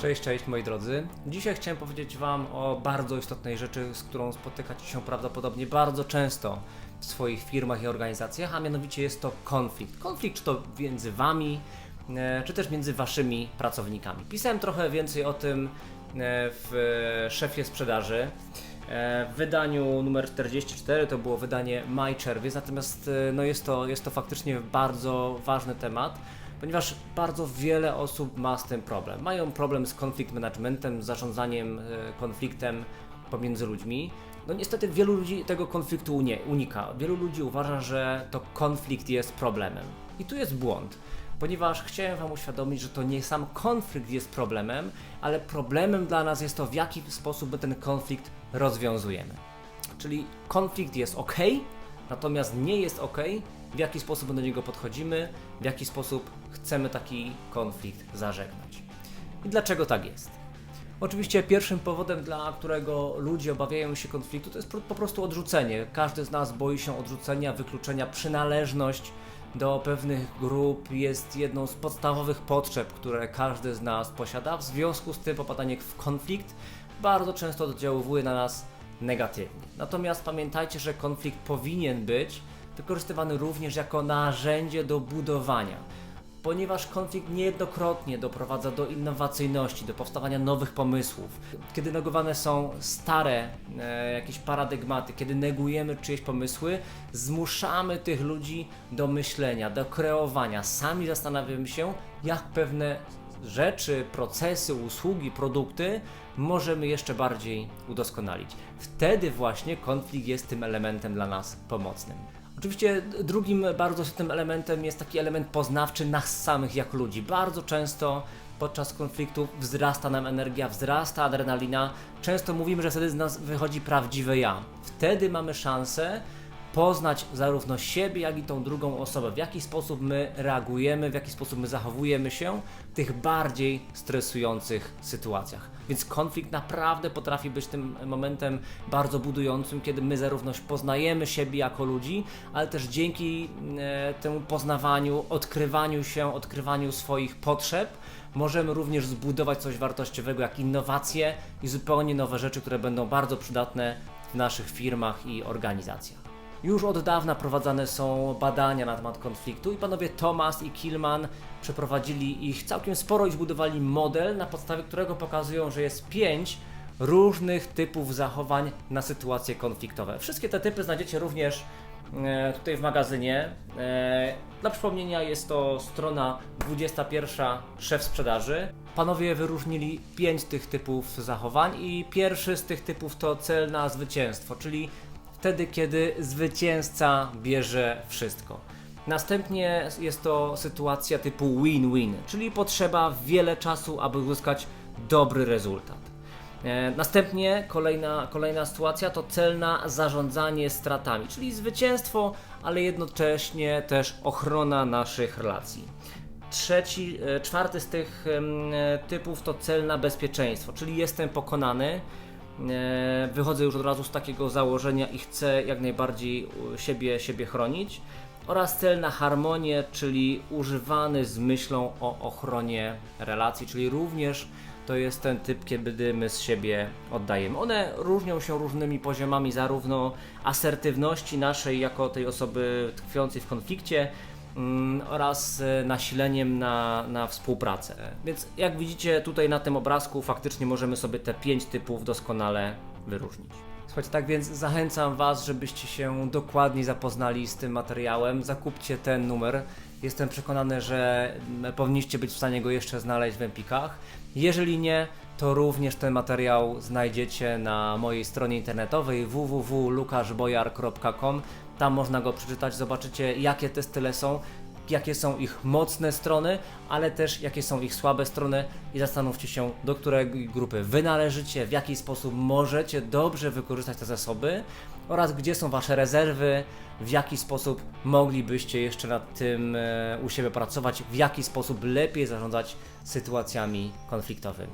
Cześć, cześć moi drodzy. Dzisiaj chciałem powiedzieć Wam o bardzo istotnej rzeczy, z którą spotykacie się prawdopodobnie bardzo często w swoich firmach i organizacjach, a mianowicie jest to konflikt. Konflikt czy to między Wami, e, czy też między Waszymi pracownikami. Pisałem trochę więcej o tym e, w szefie sprzedaży. E, W wydaniu numer 44 to było wydanie maj czerwiec, natomiast no jest, to, jest to faktycznie bardzo ważny temat, ponieważ bardzo wiele osób ma z tym problem. Mają problem z konflikt managementem, zarządzaniem e, konfliktem pomiędzy ludźmi. No niestety wielu ludzi tego konfliktu unie, unika. Wielu ludzi uważa, że to konflikt jest problemem. I tu jest błąd ponieważ chciałem Wam uświadomić, że to nie sam konflikt jest problemem, ale problemem dla nas jest to, w jaki sposób my ten konflikt rozwiązujemy. Czyli konflikt jest ok, natomiast nie jest ok, w jaki sposób do niego podchodzimy, w jaki sposób chcemy taki konflikt zażegnać. I dlaczego tak jest? Oczywiście pierwszym powodem, dla którego ludzie obawiają się konfliktu, to jest po- prostu odrzucenie. Każdy z nas boi się odrzucenia, wykluczenia, przynależność do pewnych grup jest jedną z podstawowych potrzeb, które każdy z nas posiada. W związku z tym popadanie w konflikt bardzo często oddziałuje na nas negatywnie. Natomiast pamiętajcie, że konflikt powinien być wykorzystywany również jako narzędzie do budowania ponieważ konflikt niejednokrotnie doprowadza do innowacyjności, do powstawania nowych pomysłów. Kiedy negowane są stare e, jakieś paradygmaty, kiedy negujemy czyjeś pomysły, zmuszamy tych ludzi do myślenia, do kreowania. Sami zastanawiamy się, jak pewne rzeczy, procesy, usługi, produkty możemy jeszcze bardziej udoskonalić. Wtedy właśnie konflikt jest tym elementem dla nas pomocnym. Oczywiście drugim bardzo istotnym elementem jest taki element poznawczy nas samych jako ludzi. Bardzo często podczas konfliktu wzrasta nam energia, wzrasta adrenalina. Często mówimy, że wtedy z nas wychodzi prawdziwe ja. Wtedy mamy szansę poznać zarówno siebie, jak i tą drugą osobę, w jaki sposób my reagujemy, w jaki sposób my zachowujemy się w tych bardziej stresujących sytuacjach. Więc konflikt naprawdę potrafi być tym momentem bardzo budującym, kiedy my zarówno poznajemy siebie jako ludzi, ale też dzięki e, temu poznawaniu, odkrywaniu się, odkrywaniu swoich potrzeb, możemy również zbudować coś wartościowego, jak innowacje i zupełnie nowe rzeczy, które będą bardzo przydatne w naszych firmach i organizacjach. Już od dawna prowadzone są badania na temat konfliktu i panowie Thomas i Killman przeprowadzili ich całkiem sporo i zbudowali model, na podstawie którego pokazują, że jest pięć różnych typów zachowań na sytuacje konfliktowe. Wszystkie te typy znajdziecie również e, tutaj w magazynie. E, Dla przypomnienia jest to strona 21 szef sprzedaży. Panowie wyróżnili pięć tych typów zachowań i pierwszy z tych typów to cel na zwycięstwo, czyli wtedy, kiedy zwycięzca bierze wszystko. Następnie jest to sytuacja typu win-win, czyli potrzeba wiele czasu, aby uzyskać dobry rezultat. E, Następnie kolejna, kolejna sytuacja to cel na zarządzanie stratami, czyli zwycięstwo, ale jednocześnie też ochrona naszych relacji. Trzeci, e, czwarty z tych e, typów to cel na bezpieczeństwo, czyli jestem pokonany, wychodzę już od razu z takiego założenia i chcę jak najbardziej siebie, siebie chronić. Oraz cel na harmonię, czyli używany z myślą o ochronie relacji, czyli również to jest ten typ, kiedy my z siebie oddajemy. One różnią się różnymi poziomami, zarówno asertywności naszej jako tej osoby tkwiącej w konflikcie, oraz e, nasileniem na, na współpracę. Więc jak widzicie tutaj na tym obrazku, faktycznie możemy sobie te pięć typów doskonale wyróżnić. Słuchajcie, tak więc zachęcam Was, żebyście się dokładniej zapoznali z tym materiałem. Zakupcie ten numer. Jestem przekonany, że mm, powinniście być w stanie go jeszcze znaleźć w Empikach. Jeżeli nie, to również ten materiał znajdziecie na mojej stronie internetowej www.lukaszbojar.com. Tam można go przeczytać, zobaczycie jakie te style są, jakie są ich mocne strony, ale też jakie są ich słabe strony i zastanówcie się, do której grupy wy należycie, w jaki sposób możecie dobrze wykorzystać te zasoby oraz gdzie są wasze rezerwy, w jaki sposób moglibyście jeszcze nad tym e, u siebie pracować, w jaki sposób lepiej zarządzać sytuacjami konfliktowymi.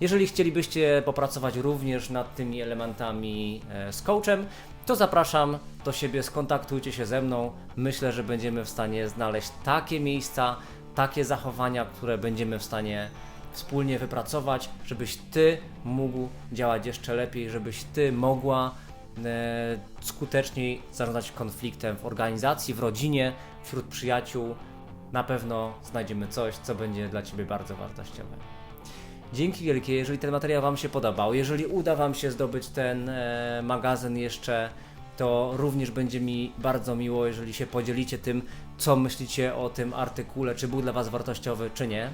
Jeżeli chcielibyście popracować również nad tymi elementami e, z coachem, to zapraszam do siebie, skontaktujcie się ze mną. Myślę, że będziemy w stanie znaleźć takie miejsca, takie zachowania, które będziemy w stanie wspólnie wypracować, żebyś Ty mógł działać jeszcze lepiej, żebyś Ty mogła e, skuteczniej zarządzać konfliktem w organizacji, w rodzinie, wśród przyjaciół. Na pewno znajdziemy coś, co będzie dla Ciebie bardzo wartościowe. Dzięki wielkie, jeżeli ten materiał Wam się podobał, jeżeli uda Wam się zdobyć ten e, magazyn jeszcze, to również będzie mi bardzo miło, jeżeli się podzielicie tym, co myślicie o tym artykule, czy był dla Was wartościowy, czy nie.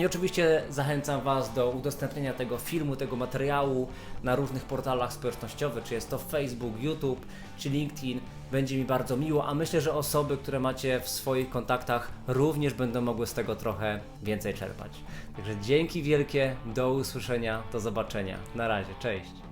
I oczywiście zachęcam Was do udostępnienia tego filmu, tego materiału na różnych portalach społecznościowych, czy jest to Facebook, YouTube, czy LinkedIn. Będzie mi bardzo miło, a myślę, że osoby, które macie w swoich kontaktach, również będą mogły z tego trochę więcej czerpać. Także dzięki wielkie, do usłyszenia, do zobaczenia. Na razie, cześć.